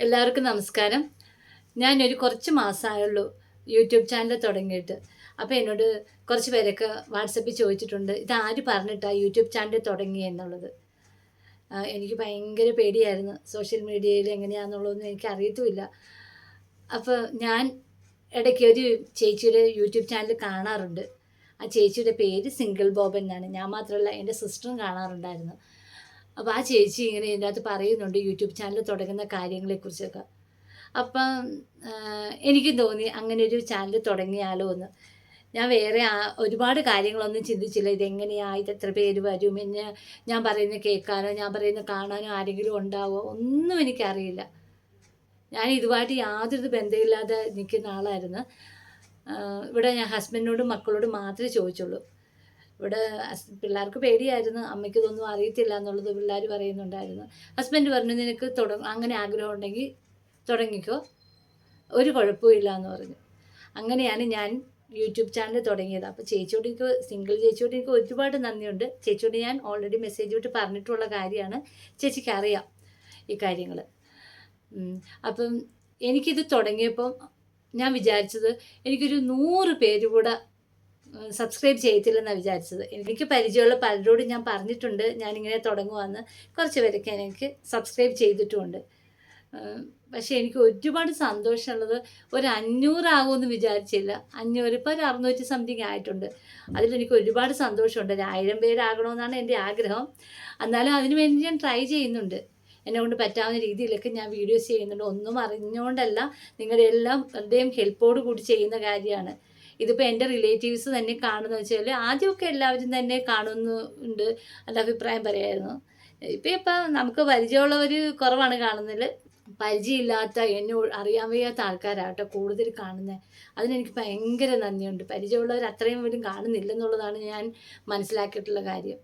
എല്ലാവർക്കും നമസ്കാരം. ഞാനൊരു കുറച്ച് മാസമായുള്ളൂ യൂട്യൂബ് ചാനൽ തുടങ്ങിയിട്ട്. അപ്പോൾ എന്നോട് കുറച്ച് പേരൊക്കെ വാട്സപ്പിൽ ചോദിച്ചിട്ടുണ്ട് ഇത് ആര് പറഞ്ഞിട്ടാണ് യൂട്യൂബ് ചാനൽ തുടങ്ങി എന്നുള്ളത്? ആ, എനിക്ക് ഭയങ്കര പേടിയായിരുന്നു. സോഷ്യൽ മീഡിയയിൽ എങ്ങനെയാണെന്നുള്ളതൊന്നും എനിക്ക് അറിയത്തുമില്ല. അപ്പോൾ ഞാൻ ഇടയ്ക്ക് ഒരു ചേച്ചിയുടെ യൂട്യൂബ് ചാനൽ കാണാറുണ്ട്. ആ ചേച്ചിയുടെ പേര് സിംഗിൾ ബോബൻ എന്നാണ്. ഞാൻ മാത്രമല്ല എന്റെ സിസ്റ്ററും കാണാറുണ്ടായിരുന്നു. അപ്പോൾ ആ ചേച്ചി ഇങ്ങനെ ഇതിന്റെ അകത്ത് പറയുന്നുണ്ട് യൂട്യൂബ് ചാനൽ തുടങ്ങുന്ന കാര്യങ്ങളെക്കുറിച്ചൊക്കെ. അപ്പം എനിക്കും തോന്നി അങ്ങനെ ഒരു ചാനൽ തുടങ്ങിയാലോ എന്ന്. ഞാൻ വേറെ ഒരുപാട് കാര്യങ്ങളൊന്നും ചിന്തിച്ചില്ല. ഇതെങ്ങനെയാണ് ഇത് എത്ര പേര് വരും? എന്നെ ഞാൻ പറയുന്നത് കേൾക്കാനോ ഞാൻ പറയുന്നത് കാണാനോ ആരെങ്കിലും ഉണ്ടാവോ? ഒന്നും എനിക്കറിയില്ല. ഞാൻ ഇതുമായിട്ട് യാതൊരു ബന്ധമില്ലാതെ നിൽക്കുന്ന ആളായിരുന്നു. ഇവിടെ ഞാൻ ഹസ്ബൻഡിനോടും മക്കളോടും മാത്രമേ ചോദിച്ചുള്ളൂ. ഇവിടെ പിള്ളേർക്ക് പേടിയായിരുന്നു. അമ്മയ്ക്ക് ഇതൊന്നും അറിയത്തില്ല എന്നുള്ളത് പിള്ളേർ പറയുന്നുണ്ടായിരുന്നു. ഹസ്ബൻഡ് പറഞ്ഞു നിനക്ക് തുടങ്ങ അങ്ങനെ ആഗ്രഹം ഉണ്ടെങ്കിൽ തുടങ്ങിക്കോ. ഒരു കുഴപ്പമില്ല എന്ന് പറഞ്ഞു. അങ്ങനെയാണ് ഞാൻ യൂട്യൂബ് ചാനൽ തുടങ്ങിയത്. അപ്പോൾ ചേച്ചിയോട് എനിക്ക് സിംഗിൾ ചേച്ചിയോട് എനിക്ക് ഒരുപാട് നന്ദിയുണ്ട്. ചേച്ചിയോട് ഞാൻ ഓൾറെഡി മെസ്സേജ് വിട്ട് പറഞ്ഞിട്ടുള്ള കാര്യമാണ്. ചേച്ചിക്ക് അറിയാം ഈ കാര്യങ്ങൾ അപ്പം എനിക്കിത് തുടങ്ങിയപ്പം ഞാൻ വിചാരിച്ചത് എനിക്കൊരു നൂറ് പേര് കൂടെ സബ്സ്ക്രൈബ് ചെയ്യത്തില്ലെന്നാണ് വിചാരിച്ചത്. എനിക്ക് പരിചയമുള്ള പലരോടും ഞാൻ പറഞ്ഞിട്ടുണ്ട്. ഞാനിങ്ങനെ തുടങ്ങുവാന്ന്. കുറച്ച് പേരൊക്കെ എനിക്ക് സബ്സ്ക്രൈബ് ചെയ്തിട്ടുമുണ്ട്. പക്ഷേ എനിക്ക് ഒരുപാട് സന്തോഷമുള്ളത് ഒരു അഞ്ഞൂറാകുമെന്ന് വിചാരിച്ചില്ല. അഞ്ഞൂറ് ഇപ്പോൾ ഒരു അറുന്നൂറ്റി സംതിങ് ആയിട്ടുണ്ട്. അതിലെനിക്ക് ഒരുപാട് സന്തോഷമുണ്ട്. ഒരു ആയിരം പേരാകണമെന്നാണ് എന്റെ ആഗ്രഹം. എന്നാലും അതിനു വേണ്ടി ഞാൻ ട്രൈ ചെയ്യുന്നുണ്ട്. എന്നെ കൊണ്ട് പറ്റാവുന്ന രീതിയിലൊക്കെ ഞാൻ വീഡിയോസ് ചെയ്യുന്നുണ്ട്. ഒന്നും അറിഞ്ഞുകൊണ്ടല്ല നിങ്ങളുടെ എല്ലാം എന്റെയും ഹെൽപ്പോട് കൂടി ചെയ്യുന്ന കാര്യമാണ്. ഇതിപ്പോൾ എന്റെ റിലേറ്റീവ്സ് തന്നെ കാണുന്ന വെച്ചാൽ ആദ്യമൊക്കെ എല്ലാവരും തന്നെ കാണുന്നുണ്ട് എന്റെ അഭിപ്രായം പറയായിരുന്നു. ഇപ്പം ഇപ്പം നമുക്ക് പരിചയമുള്ളവർ കുറവാണ് കാണുന്നതിൽ പരിചയമില്ലാത്ത എന്നെ അറിയാൻ വയ്യാത്ത ആൾക്കാരാട്ടോ കൂടുതൽ കാണുന്നത് അതിനെനിക്ക് ഭയങ്കര നന്ദിയുണ്ട്. പരിചയമുള്ളവർ അത്രയും പോലും കാണുന്നില്ലെന്നുള്ളതാണ് ഞാൻ മനസ്സിലാക്കിയിട്ടുള്ള കാര്യം.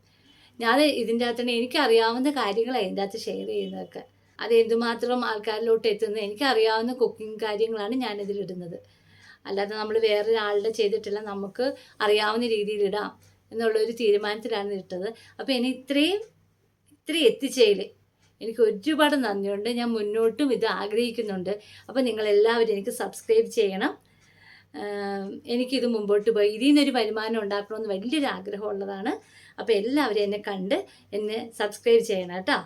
ഞാൻ ഇതിന്റെ അകത്തുനിന്ന് എനിക്കറിയാവുന്ന കാര്യങ്ങളാണ് ഇതിന്റെ അകത്ത് ഷെയർ ചെയ്യുന്നതൊക്കെ. അത് എന്തുമാത്രം ആൾക്കാരിലോട്ട് എത്തുന്നത് എനിക്കറിയാവുന്ന കുക്കിംഗ് കാര്യങ്ങളാണ് ഞാനിതിലിടുന്നത് അല്ലാതെ നമ്മൾ വേറൊരാളുടെ ചെയ്തിട്ടില്ല നമുക്ക് അറിയാവുന്ന രീതിയിൽ ഇടാം എന്നുള്ളൊരു തീരുമാനത്തിലാണ് ഇട്ടത്. അപ്പോൾ ഇനി ഇത്രയും ഇത്രയും എത്തിച്ചതിൽ എനിക്ക് ഒരുപാട് നന്ദിയുണ്ട്. ഞാൻ മുന്നോട്ടും ഇത് ആഗ്രഹിക്കുന്നുണ്ട്. അപ്പോൾ നിങ്ങളെല്ലാവരും എനിക്ക് സബ്സ്ക്രൈബ് ചെയ്യണം. എനിക്കിത് മുമ്പോട്ട് പോയി. ഇതിൽ നിന്നൊരു വരുമാനം ഉണ്ടാക്കണമെന്ന് വലിയൊരു ആഗ്രഹമുള്ളതാണ്. അപ്പോൾ എല്ലാവരും എന്നെ കണ്ട് എന്നെ സബ്സ്ക്രൈബ് ചെയ്യണം കേട്ടോ.